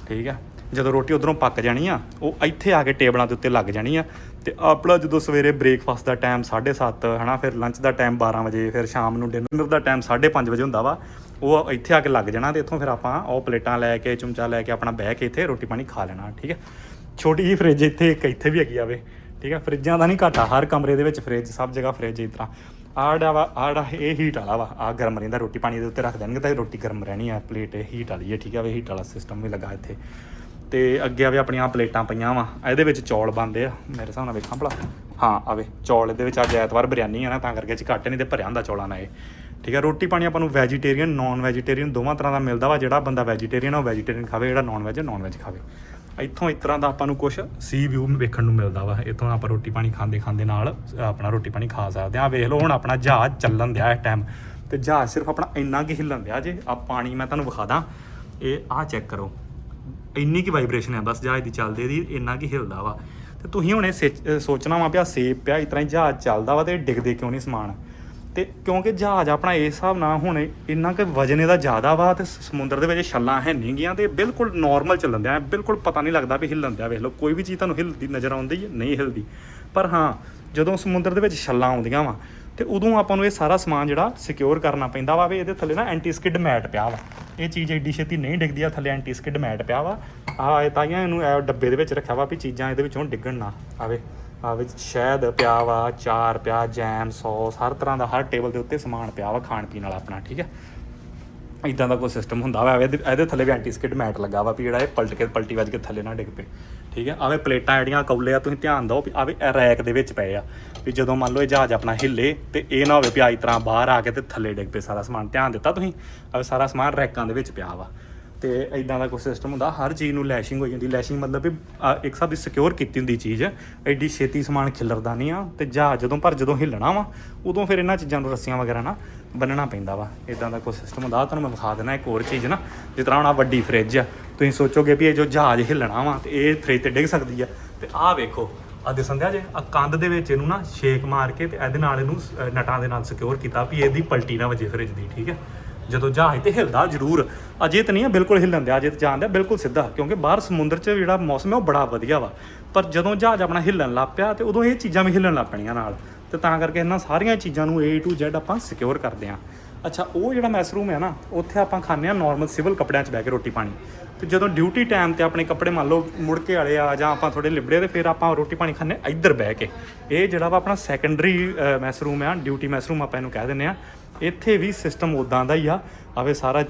ਠੀਕ ਆ? ਜਦੋਂ ਰੋਟੀ ਉਧਰੋਂ ਪੱਕ ਜਾਣੀ ਆ, ਉਹ ਇੱਥੇ ਆ ਕੇ ਟੇਬਲਾਂ ਦੇ ਉੱਤੇ ਲੱਗ ਜਾਣੀ ਆ ਤੇ ਆਪਣਾ ਜਦੋਂ ਸਵੇਰੇ ਬ੍ਰੇਕਫਾਸਟ ਦਾ ਟਾਈਮ 7:30 ਹਨਾ, ਫਿਰ ਲੰਚ ਦਾ ਟਾਈਮ 12 ਵਜੇ, ਫਿਰ ਸ਼ਾਮ ਨੂੰ ਡਿਨਰ ਦਾ ਟਾਈਮ 5:30 ਵਜੇ ਹੁੰਦਾ ਵਾ, ਉਹ ਇੱਥੇ ਆ ਕੇ ਲੱਗ ਜਾਣਾ ਤੇ ਇੱਥੋਂ ਫਿਰ ਆਪਾਂ ਉਹ ਪਲੇਟਾਂ ਲੈ ਕੇ, ਚਮਚਾ ਲੈ ਕੇ ਆਪਣਾ ਬਹਿ ਕੇ ਇੱਥੇ ਰੋਟੀ ਪਾਣੀ ਖਾ ਲੈਣਾ, ਠੀਕ ਹੈ ਛੋਟੀ ਜਿਹੀ ਫ੍ਰਿਜ ਇੱਥੇ ਇੱਕ, ਇੱਥੇ ਵੀ ਹੈਗੀ ਆਵੇ ਠੀਕ ਹੈ ਫ੍ਰਿਜਾਂ ਦਾ ਨਹੀਂ ਘਾਟਾ, ਹਰ ਕਮਰੇ ਦੇ ਵਿੱਚ ਫ੍ਰਿਜ ਸਭ ਜਗ੍ਹਾ ਫ੍ਰਿਜ ਇਸ ਤਰ੍ਹਾਂ। ਆੜਾ ਵਾ ਆੜਾ ਇਹ ਹੀਟ ਵਾਲਾ ਵਾ। ਆ ਗਰਮ ਰਹਿੰਦਾ, ਰੋਟੀ ਪਾਣੀ ਦੇ ਉੱਤੇ ਰੱਖ ਦੇਣਗੇ ਤਾਂ ਇਹ ਰੋਟੀ ਗਰਮ ਰਹਿਣੀ ਆ ਪਲੇਟ ਇਹ ਹੀਟ ਵਾਲੀ ਹੈ ਠੀਕ ਆ ਵੇ ਹੀਟ ਵਾਲਾ ਸਿਸਟਮ ਵੀ ਲੱਗਾ ਇੱਥੇ। ਤੇ ਅੱਗੇ ਆਵੇ ਆਪਣੀਆਂ ਪਲੇਟਾਂ ਪਈਆਂ ਵਾ ਇਹਦੇ ਵਿੱਚ ਚੌਲ ਬਣਦੇ ਆ, ਮੇਰੇ ਹਿਸਾਬ ਨਾਲ ਵੇਖਾਂ ਭਲਾ। ਹਾਂ ਆਵੇ ਚੌਲ ਇਹਦੇ ਵਿੱਚ ਅੱਜ ਐਤਵਾਰ ਬਿਰਿਆਨੀ ਆ ਨਾ, ਤਾਂ ਕਰਕੇ ਚ ਘੱਟ ਨਹੀਂ ਤੇ ਭਰਿਆ ਹੁੰਦਾ ਚੌਲਾਂ ਨਾਲ ਇਹ। ਠੀਕ ਹੈ ਰੋਟੀ ਪਾਣੀ ਆਪਾਂ ਨੂੰ ਵੈਜੀਟੇਰੀਅਨ ਨਾਨ ਵੈਜੀਟੇਰੀਅਨ ਦੋਵਾਂ ਤਰ੍ਹਾਂ ਦਾ ਮਿਲਦਾ ਵਾ, ਜਿਹੜਾ ਬੰਦਾ ਵੈਜੀਟੇਰੀਅਨ ਆ, ਉਹ ਵੈਜੀਟੇਰੀਅਨ ਖਾਵੇ, ਜਿਹੜਾ ਨਾਨ ਵੈਜ ਨਾਨ ਵੈਜ ਖਾਵੇ। ਇੱਥੋਂ ਇਸ ਤਰ੍ਹਾਂ ਦਾ ਆਪਾਂ ਨੂੰ ਕੁਝ ਸੀ ਵਿਊ ਵੇਖਣ ਨੂੰ ਮਿਲਦਾ ਵਾ। ਇੱਥੋਂ ਆਪਾਂ ਰੋਟੀ ਪਾਣੀ ਖਾਂਦੇ ਖਾਂਦੇ ਨਾਲ ਆਪਣਾ ਰੋਟੀ ਪਾਣੀ ਖਾ ਸਕਦੇ ਆ ਵੇਖ ਲਓ, ਹੁਣ ਆਪਣਾ ਜਹਾਜ਼ ਚੱਲਣ ਦਿਆ ਇਸ ਟਾਈਮ ਤੇ ਜਹਾਜ਼ ਸਿਰਫ ਆਪਣਾ ਇੰਨਾ ਕੀ ਹਿੱਲਣ ਦਿਆ ਜੇ। ਆ ਪਾਣੀ ਮੈਂ ਤੁਹਾਨੂੰ ਵਿਖਾ ਦਾਂ। ਇਹ ਆਹ ਚੈੱਕ ਕਰੋ। ਇੰਨੀ ਕੀ ਵਾਈਬ੍ਰੇਸ਼ਨ ਹੈ ਬਸ ਜਹਾਜ਼ ਦੀ ਚੱਲਦੇ ਦੀ ਇੰਨਾ ਕੀ ਹਿਲਦਾ ਵਾ। ਤੇ ਤੁਸੀਂ ਹੁਣ ਇਹ ਸਿਚ- ਸੋਚਣਾ ਵਾ ਪਿਆ ਸੇਫ ਪਿਆ, ਇਸ ਤਰ੍ਹਾਂ ਹੀ ਜਹਾਜ਼ ਚੱਲਦਾ ਵਾ ਤੇ ਡਿੱਗਦੇ ਕਿਉਂ ਨਹੀਂ ਸਮਾਨ? ਤੇ ਕਿਉਂਕਿ ਜਹਾਜ਼ ਆਪਣਾ ਇਸ ਹਿਸਾਬ ਨਾਲ ਹੁਣ ਇੰਨਾ ਕਿ ਵਜਨ ਇਹਦਾ ਜ਼ਿਆਦਾ ਵਾ ਤੇ ਸਮੁੰਦਰ ਦੇ ਵਿੱਚ ਛੱਲਾਂ ਹੈ ਨਹੀਂ ਗੀਆਂ ਤੇ ਬਿਲਕੁਲ ਨਾਰਮਲ ਚੱਲਣ ਦਿਆ, ਬਿਲਕੁਲ ਪਤਾ ਨਹੀਂ ਲੱਗਦਾ ਵੀ ਹਿੱਲਣ ਦਿਆ, ਵੇਖ ਲਓ, ਕੋਈ ਵੀ ਚੀਜ਼ ਤੁਹਾਨੂੰ ਹਿਲਦੀ ਨਜ਼ਰ ਆਉਂਦੀ ਨਹੀਂ ਹਿਲਦੀ। ਪਰ ਹਾਂ, ਜਦੋਂ ਸਮੁੰਦਰ ਦੇ ਵਿੱਚ ਛੱਲਾਂ ਆਉਂਦੀਆਂ ਵਾ ਤੇ ਉਦੋਂ ਆਪਾਂ ਨੂੰ ਇਹ ਸਾਰਾ ਸਮਾਨ ਜਿਹੜਾ ਸਿਕਿਉਰ ਕਰਨਾ ਪੈਂਦਾ ਵਾ ਵੀ ਇਹਦੇ ਥੱਲੇ ਨਾ ਐਂਟੀ ਸਕਿਡ ਮੈਟ ਪਿਆ ਵਾ। ਇਹ ਚੀਜ਼ ਐਡੀ ਛੇਤੀ ਨਹੀਂ ਡਿੱਗਦੀ ਆ ਥੱਲੇ ਐਂਟੀ ਸਕਿਡ ਮੈਟ ਪਿਆ ਵਾ। ਆ ਇਹ ਤਾਈਆਂ ਇਹਨੂੰ ਇਹ ਡੱਬੇ ਦੇ ਵਿੱਚ ਰੱਖਿਆ ਵਾ ਵੀ ਚੀਜ਼ਾਂ ਇਹਦੇ ਵਿੱਚੋਂ ਡਿੱਗਣ ਨਾ ਆਵੇ। ਆ ਵਿੱਚ ਸ਼ਹਿਦ ਪਿਆ ਵਾ ਚਾਰ, ਪਿਆ, ਜੈਮ, ਸੌਸ, ਹਰ ਤਰ੍ਹਾਂ ਦਾ, ਹਰ ਟੇਬਲ ਦੇ ਉੱਤੇ ਸਮਾਨ ਪਿਆ ਵਾ ਖਾਣ ਪੀਣ ਵਾਲਾ ਆਪਣਾ, ਠੀਕ ਹੈ ਇਦਾਂ ਦਾ ਕੋਈ ਸਿਸਟਮ ਹੁੰਦਾ ਵਾ ਇਹਦੇ ਥੱਲੇ ਵੀ ਐਂਟੀ ਸਕਿਡ ਮੈਟ ਲੱਗਾ ਵਾ ਵੀ ਜਿਹੜਾ ਇਹ ਪਲਟ ਕੇ, ਪਲਟੀ ਵੱਜ ਕੇ ਥੱਲੇ ਨਾ ਡਿੱਗ ਪਏ, ਠੀਕ ਹੈ ਆਵੇ ਪਲੇਟਾਂ ਜਿਹੜੀਆਂ ਕੌਲੇ ਆ, ਤੁਸੀਂ ਧਿਆਨ ਦਿਓ ਵੀ ਆਵੇ ਰੈਕ ਦੇ ਵਿੱਚ ਪਏ ਆ, ਵੀ ਜਦੋਂ ਮੰਨ ਲਓ ਇਹ ਜਹਾਜ਼ ਆਪਣਾ ਹਿੱਲੇ ਤੇ ਇਹ ਨਾ ਹੋਵੇ ਵੀ ਆਈ ਤਰ੍ਹਾਂ ਬਾਹਰ ਆ ਕੇ ਤੇ ਥੱਲੇ ਡਿੱਗ ਪਏ ਸਾਰਾ ਸਮਾਨ, ਧਿਆਨ ਦਿੱਤਾ ਤੁਸੀਂ? ਆਵੇ ਸਾਰਾ ਸਮਾਨ ਰੈਕਾਂ ਦੇ ਵਿੱਚ ਪਿਆ ਵਾ। ਤੇ ਇਦਾਂ ਦਾ ਕੋਈ ਸਿਸਟਮ ਹੁੰਦਾ ਹਰ ਚੀਜ਼ ਨੂੰ ਲੈਸ਼ਿੰਗ ਹੋਈ ਜਾਂਦੀ। ਲੈਸ਼ਿੰਗ ਮਤਲਬ ਵੀ ਆ, ਇੱਕ ਹਿਸਾਬ ਦੀ ਸਿਕਿਉਰ ਕੀਤੀ ਹੁੰਦੀ ਚੀਜ਼। ਐਡੀ ਛੇਤੀ ਸਮਾਨ ਖਿਲਰਦਾ ਨਹੀਂ ਆ ਤੇ ਜਹਾਜ਼ ਜਦੋਂ ਪਰ ਜਦੋਂ ਹਿੱਲਣਾ ਵਾ ਉਦੋਂ ਫਿਰ ਇਹਨਾਂ ਚੀਜ਼ਾਂ ਨੂੰ ਰੱਸੀਆਂ ਵਗੈਰਾ ਨਾ ਬੰਨਣਾ ਪੈਂਦਾ ਵਾ। ਇਦਾਂ ਦਾ ਕੋਈ ਸਿਸਟਮ ਹੁੰਦਾ। ਆਹ ਤੁਹਾਨੂੰ ਮੈਂ ਵਿਖਾ ਦੇਣਾ ਇੱਕ ਹੋਰ ਚੀਜ਼ ਨਾ। ਜਿਸ ਤਰ੍ਹਾਂ ਹੁਣ ਆਹ ਵੱਡੀ ਫ੍ਰਿਜ ਆ। ਤੁਸੀਂ ਸੋਚੋਗੇ ਵੀ ਇਹ ਜੋ ਜਹਾਜ਼ ਹਿੱਲਣਾ ਵਾ ਤੇ ਇਹ ਫ੍ਰਿਜ ਤੇ ਡਿੱਗ ਸਕਦੀ ਆ। ਤੇ ਆਹ ਵੇਖੋ ਆ ਦਿਸਣ ਦਿਆ ਜੇ ਆ ਕੰਧ ਦੇ ਵਿੱਚ ਇਹਨੂੰ ਨਾ ਛੇਕ ਮਾਰ ਕੇ ਤੇ ਇਹਦੇ ਨਾਲ ਇਹਨੂੰ ਅ, ਨਟਾਂ ਦੇ ਨਾਲ ਸਿਕਿਉਰ ਕੀਤਾ ਵੀ ਇਹਦੀ ਪਲਟੀ ਨਾ ਵਜੇ ਫ੍ਰਿਜ ਦੀ ਠੀਕ ਹੈ ਜਦੋਂ ਜਹਾਜ਼ ਤੇ ਹਿਲਦਾ ਜ਼ਰੂਰ। ਅਜੇ ਤਾਂ ਨਹੀਂ ਆ, ਬਿਲਕੁਲ ਹਿੱਲਣ ਦਿਆ, ਅਜੇ ਤਾਂ ਜਾਂਦਾ ਬਿਲਕੁਲ ਸਿੱਧਾ, ਕਿਉਂਕਿ ਬਾਹਰ ਸਮੁੰਦਰ 'ਚ ਜਿਹੜਾ ਮੌਸਮ ਹੈ ਉਹ ਬੜਾ ਵਧੀਆ ਵਾ। ਪਰ ਜਦੋਂ ਜਹਾਜ਼ ਆਪਣਾ ਹਿੱਲਣ ਲੱਗ ਪਿਆ ਤੇ ਉਦੋਂ ਇਹ ਚੀਜ਼ਾਂ ਵੀ ਹਿੱਲਣ ਲੱਗ ਪੈਣੀਆਂ ਨਾਲ। ਤੇ ਤਾਂ ਕਰਕੇ ਇਹਨਾਂ ਸਾਰੀਆਂ ਚੀਜ਼ਾਂ ਨੂੰ A to Z ਆਪਾਂ ਸਿਕਿਉਰ ਕਰਦੇ ਹਾਂ। ਅੱਛਾ, ਉਹ ਜਿਹੜਾ ਮੈਸ ਰੂਮ ਹੈ ਨਾ, ਉੱਥੇ ਆਪਾਂ ਖਾਂਦੇ ਆ ਨਾਰਮਲ ਸਿਵਲ ਕੱਪੜਿਆਂ 'ਚ ਬਹਿ ਕੇ ਰੋਟੀ ਪਾਣੀ। ਤੇ ਜਦੋਂ ਡਿਊਟੀ ਟਾਈਮ ਤੇ ਆਪਣੇ ਕੱਪੜੇ ਮੰਨ ਲਓ ਮੁੜ ਕੇ ਵਾਲੇ ਆ ਜਾਂ ਆਪਾਂ ਥੋੜੇ ਲਿਬੜੇ ਤੇ ਫਿਰ ਆਪਾਂ ਰੋਟੀ ਪਾਣੀ ਖਾਂਦੇ ਹਾਂ ਇੱਧਰ ਬਹਿ ਕੇ। ਇਹ ਜਿਹੜਾ ਵਾ ਆਪਣਾ ਸੈਕੰਡਰੀ ਮੈਸ ਰੂਮ ਆ ਡਿਊਟੀ ਮੈਸ ਰੂਮ ਆਪਾਂ ਇਹਨੂੰ ਕਹਿ ਦਿੰਦੇ ਆ ਇੱਥੇ ਵੀ ਸਿਸਟਮ ਉਦਾਂ ਦਾ ਹੀ ਆ। ਆਵੇ ਸਾਰਾ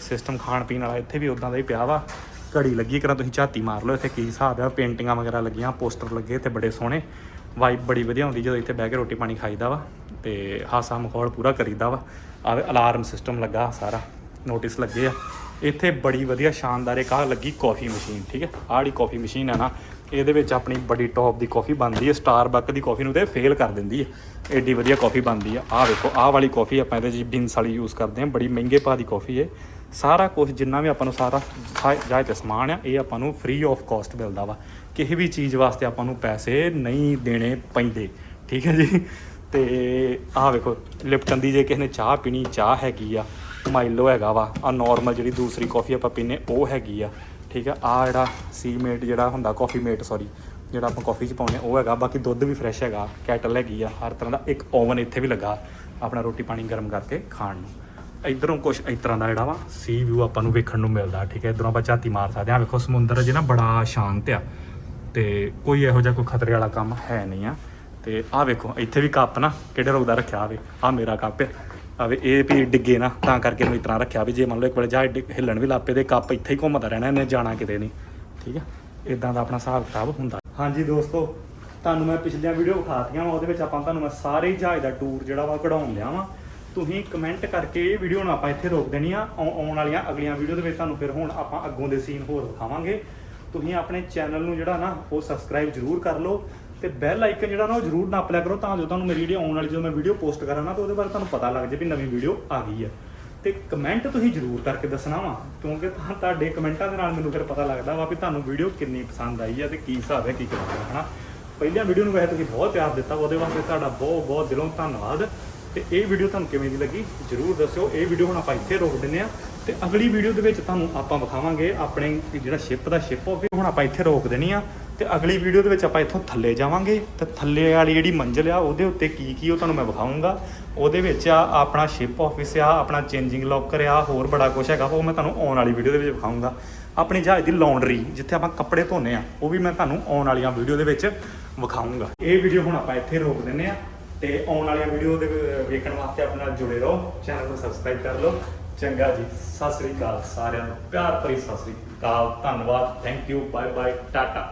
ਸਿਸਟਮ ਖਾਣ ਪੀਣ ਵਾਲਾ ਇੱਥੇ ਵੀ ਉਦਾਂ ਦਾ ਹੀ ਪਿਆ ਵਾ। ਘੜੀ ਲੱਗੀ ਕਰਾਂ ਤੁਸੀਂ ਝਾਤੀ ਮਾਰ ਲਓ, ਇੱਥੇ ਕੀ ਹਿਸਾਬ ਆ? ਪੇਂਟਿੰਗਾਂ ਵਗੈਰਾ ਲੱਗੀਆਂ, ਪੋਸਟਰ ਲੱਗੇ ਤੇ ਬੜੇ ਸੋਹਣੇ। ਵਾਈਬ ਬੜੀ ਵਧੀਆ ਹੁੰਦੀ ਜਦੋਂ ਇੱਥੇ ਬਹਿ ਕੇ ਰੋਟੀ ਪਾਣੀ ਖਾਈਦਾ ਵਾ ਤੇ ਹਾਸਾ ਮਖੌਲ ਪੂਰਾ ਕਰੀਦਾ ਵਾ। ਆਵੇ ਅਲਾਰਮ ਸਿਸਟਮ ਲੱਗਾ ਸਾਰਾ ਨੋਟਿਸ ਲੱਗੇ ਆ। ਇੱਥੇ ਬੜੀ ਵਧੀਆ, ਸ਼ਾਨਦਾਰ ਇੱਕ ਆ ਲੱਗੀ ਕਾਫੀ ਮਸ਼ੀਨ ਠੀਕ ਹੈ? ਆਹ ਜਿਹੜੀ ਕਾਫੀ ਮਸ਼ੀਨ ਹੈ ਨਾ ਇਹਦੇ ਵਿੱਚ ਆਪਣੀ ਬੜੀ ਟੌਪ ਦੀ ਕਾਫੀ ਬਣਦੀ ਹੈ ਸਟਾਰਬਕ ਦੀ ਕਾਫੀ ਨੂੰ ਤੇ ਫੇਲ ਕਰ ਦਿੰਦੀ ਹੈ। ਐਡੀ ਵਧੀਆ ਕਾਫੀ ਬਣਦੀ ਆ। ਆਹ ਵੇਖੋ, ਆਹ ਵਾਲੀ ਕਾਫੀ ਆਪਾਂ ਇਹਦੇ ਜੀ ਬਿਨਸ ਵਾਲੀ ਯੂਜ਼ ਕਰਦੇ ਹਾਂ, ਬੜੀ ਮਹਿੰਗੇ ਭਾਅ ਦੀ ਕਾਫੀ ਹੈ। ਸਾਰਾ ਕੁਝ ਜਿੰਨਾ ਵੀ ਆਪਾਂ ਨੂੰ ਸਾਰਾ ਜਾਇ ਤੇ ਸਮਾਨ ਆ, ਇਹ ਆਪਾਂ ਨੂੰ ਫ੍ਰੀ ਆਫ ਕਾਸਟ ਮਿਲਦਾ ਵਾ। ਕਿਸੇ ਵੀ ਚੀਜ਼ ਵਾਸਤੇ ਆਪਾਂ ਨੂੰ ਪੈਸੇ ਨਹੀਂ ਦੇਣੇ ਪੈਂਦੇ, ਠੀਕ ਹੈ ਜੀ? ਤੇ ਆਹ ਵੇਖੋ, ਲਿਪਟਨ ਦੀ ਜੇ ਕਿਸੇ ਨੇ ਚਾਹ ਪੀਣੀ, ਚਾਹ ਹੈਗੀ ਆ ਮਾਈਲੋ ਹੈਗਾ ਵਾ। ਆ ਨਾਰਮਲ ਜਿਹੜੀ ਦੂਸਰੀ ਕਾਫੀ ਆਪਾਂ ਪੀਨੇ ਉਹ ਹੈਗੀ ਆ। ਠੀਕ ਆ? ਆ ਜਿਹੜਾ ਸੀ ਮੇਟ ਜਿਹੜਾ ਹੁੰਦਾ ਕਾਫੀ ਮੇਟ ਸੌਰੀ ਜਿਹੜਾ ਆਪਾਂ ਕਾਫੀ ਚ ਪਾਉਂਦੇ ਆ ਉਹ ਹੈਗਾ। ਬਾਕੀ ਦੁੱਧ ਵੀ ਫਰੈਸ਼ ਹੈਗਾ ਕੈਟਲ ਹੈਗੀ ਆ, ਹਰ ਤਰ੍ਹਾਂ ਦਾ ਇੱਕ ਓਵਨ ਇੱਥੇ ਵੀ ਲੱਗਾ ਆਪਣਾ ਰੋਟੀ ਪਾਣੀ ਗਰਮ ਕਰਕੇ ਖਾਣ ਨੂੰ। ਇਧਰੋਂ ਕੁਝ ਇਸ ਤਰ੍ਹਾਂ ਦਾ ਜਿਹੜਾ ਵਾ ਸੀ ਵਿਊ ਆਪਾਂ ਨੂੰ ਵੇਖਣ ਨੂੰ ਮਿਲਦਾ, ਠੀਕ ਹੈ? ਇਧਰੋਂ ਆਪਾਂ ਝਾਤੀ ਮਾਰ ਸਕਦੇ ਹਾਂ। ਆਹ ਵੇਖੋ, ਸਮੁੰਦਰ ਜੇ ਨਾ ਬੜਾ ਸ਼ਾਂਤ ਆ। ਤੇ ਕੋਈ ਇਹੋ ਜਿਹਾ ਕੋਈ ਖਤਰੇ ਵਾਲਾ ਕੰਮ ਹੈ ਨਹੀਂ ਆ। ਤੇ ਆਹ ਵੇਖੋ, ਇੱਥੇ ਵੀ ਕੱਪ ਨਾ, ਕਿਹੜੇ ਰੋਗ ਦਾ ਰੱਖਿਆ? ਆਵੇ ਆਹ ਮੇਰਾ ਕੱਪ ਹੈ ਆਵੇ ਇਹ ਵੀ ਡਿੱਗੇ ਨਾ, ਤਾਂ ਕਰਕੇ ਇਹਨੂੰ ਇਸ ਤਰ੍ਹਾਂ ਰੱਖਿਆ ਵੀ ਜੇ ਮੰਨ ਲਓ ਇੱਕ ਵੇਲੇ ਜਾ ਹਿੱਲਣ ਵੀ ਲੱਪੇ ਤੇ ਕੱਪ ਇੱਥੇ ਹੀ ਘੁੰਮਦਾ ਰਹਿਣਾ, ਇਹਨੇ ਜਾਣਾ ਕਿਤੇ ਨਹੀਂ। ਠੀਕ ਆ? ਇਦਾਂ ਦਾ ਆਪਣਾ ਹਿਸਾਬ ਕਿਤਾਬ ਹੁੰਦਾ। ਹਾਂਜੀ ਦੋਸਤੋ, ਤੁਹਾਨੂੰ ਮੈਂ ਪਿਛਲੀਆਂ ਵੀਡੀਓ ਵਿਖਾਤੀਆਂ ਵਾ, ਉਹਦੇ ਵਿੱਚ ਆਪਾਂ ਤੁਹਾਨੂੰ ਮੈਂ ਸਾਰੇ ਜਹਾਜ਼ ਦਾ ਟੂਰ ਜਿਹੜਾ ਵਾ ਕਢਾਉਣ ਲਿਆ ਵਾ। ਤੁਸੀਂ ਕਮੈਂਟ ਕਰਕੇ ਇਹ ਵੀਡੀਓ ਨੂੰ ਆਪਾਂ ਇੱਥੇ ਰੋਕ ਦੇਣੀ ਆ ਆਉਣ ਵਾਲੀਆਂ ਅਗਲੀਆਂ ਵੀਡੀਓ ਦੇ ਵਿੱਚ ਤੁਹਾਨੂੰ ਫਿਰ ਹੁਣ ਆਪਾਂ ਅੱਗੋਂ ਦੇ ਸੀਨ ਹੋਰ ਦਿਖਾਵਾਂਗੇ। ਤੁਸੀਂ ਆਪਣੇ ਚੈਨਲ ਨੂੰ ਜਿਹੜਾ ਨਾ, ਉਹ ਸਬਸਕ੍ਰਾਈਬ ਜ਼ਰੂਰ ਕਰ ਲਓ। ਤੇ ਬੈਲ ਆਈਕਨ ਜਿਹੜਾ ਨਾ ਉਹ ਜ਼ਰੂਰ ਨਾਪ ਲਿਆ ਕਰੋ ਤਾਂ ਜੋ ਤੁਹਾਨੂੰ ਮੇਰੀ ਜਿਹੜੀ ਆਉਣ ਵਾਲੀ ਜਦੋਂ ਮੈਂ ਵੀਡੀਓ ਪੋਸਟ ਕਰਾਂ ਨਾ, ਤਾਂ ਉਹਦੇ ਬਾਰੇ ਤੁਹਾਨੂੰ ਪਤਾ ਲੱਗ ਜਾਏ ਵੀ ਨਵੀਂ ਵੀਡੀਓ ਆ ਗਈ ਹੈ ਤੇ ਕਮੈਂਟ ਤੁਸੀਂ ਜ਼ਰੂਰ ਕਰਕੇ ਦੱਸਣਾ ਵਾ, ਕਿਉਂਕਿ ਤਾਂ ਤੁਹਾਡੇ ਕਮੈਂਟਾਂ ਦੇ ਨਾਲ ਮੈਨੂੰ ਫਿਰ ਪਤਾ ਲੱਗਦਾ ਵਾ ਵੀ ਤੁਹਾਨੂੰ ਵੀਡੀਓ ਕਿੰਨੀ ਪਸੰਦ ਆਈ ਹੈ ਤੇ ਕੀ ਹਿਸਾਬ ਹੈ, ਕੀ ਕਰਨਾ ਹੈ ਹਨਾ? ਪਹਿਲੀਆਂ ਵੀਡੀਓ ਨੂੰ ਵੈਸੇ ਤੁਸੀਂ ਬਹੁਤ ਪਿਆਰ ਦਿੱਤਾ ਉਹਦੇ ਵਾਸਤੇ ਤੁਹਾਡਾ ਬਹੁਤ ਬਹੁਤ ਦਿਲੋਂ ਧੰਨਵਾਦ। ਤੇ ਇਹ ਵੀਡੀਓ ਤੁਹਾਨੂੰ ਕਿਵੇਂ ਦੀ ਲੱਗੀ, ਜਰੂਰ ਦੱਸਿਓ। ਇਹ ਵੀਡੀਓ ਹੁਣ ਆਪਾਂ ਇੱਥੇ ਰੋਕ ਦਿੰਨੇ ਆ। ਤੇ ਅਗਲੀ ਵੀਡੀਓ ਦੇ ਵਿੱਚ ਤੁਹਾਨੂੰ ਆਪਾਂ ਵਿਖਾਵਾਂਗੇ ਆਪਣੇ ਜਿਹੜਾ ਸ਼ਿਪ ਦਾ ਸ਼ਿਪ ਉਹ ਵੀ ਹੁਣ ਆਪਾਂ ਇੱਥੇ ਰੋਕ ਦੇਣੀ ਆ। ਤੇ ਅਗਲੀ ਵੀਡੀਓ ਦੇ ਵਿੱਚ ਆਪਾਂ ਇੱਥੋਂ ਥੱਲੇ ਜਾਵਾਂਗੇ। ਤੇ ਥੱਲੇ ਵਾਲੀ ਜਿਹੜੀ ਮੰਜ਼ਿਲ ਆ, ਉਹਦੇ ਉੱਤੇ ਕੀ ਕੀ ਉਹ ਤੁਹਾਨੂੰ ਮੈਂ ਵਿਖਾਉਂਗਾ ਉਹਦੇ ਵਿੱਚ ਆ, ਆਪਣਾ ਸ਼ਿਪ ਆਫਿਸ ਆ, ਆਪਣਾ ਚੇਂਜਿੰਗ ਲੋਕਰ ਆ, ਹੋਰ ਬੜਾ ਕੁਝ ਹੈਗਾ, ਉਹ ਮੈਂ ਤੁਹਾਨੂੰ ਆਉਣ ਵਾਲੀ ਵੀਡੀਓ ਦੇ ਵਿੱਚ ਵਿਖਾਉਂਗਾ ਆਪਣੇ ਜਹਾਜ਼ ਦੀ ਲੌਂਡਰੀ ਜਿੱਥੇ ਆਪਾਂ ਕੱਪੜੇ ਧੋਨੇ ਆ, ਉਹ ਵੀ ਮੈਂ ਤੁਹਾਨੂੰ ਆਉਣ ਵਾਲੀਆਂ ਵੀਡੀਓ ਦੇ ਵਿੱਚ ਵਿਖਾਉਂਗਾ ਇਹ ਵੀਡੀਓ ਹੁਣ ਆਪਾਂ ਇੱਥੇ ਰੋਕ ਦਿੰਨੇ ਆ, ਤੇ ਆਉਣ ਵਾਲੀਆਂ ਵੀਡੀਓ ਦੇ ਵੇਖਣ ਵਾਸਤੇ ਆਪਣੇ ਨਾਲ ਜੁੜੇ ਰਹੋ। ਚੈਨਲ ਨੂੰ ਸਬਸਕ੍ਰਾਈਬ ਕਰ ਲਓ। ਚੰਗਾ ਜੀ, ਸਤਿ ਸ੍ਰੀ ਅਕਾਲ ਸਾਰਿਆਂ ਨੂੰ। ਪਿਆਰ ਭਰੀ ਸਤਿ ਸ੍ਰੀ ਅਕਾਲ, ਧੰਨਵਾਦ thank you bye bye Tata.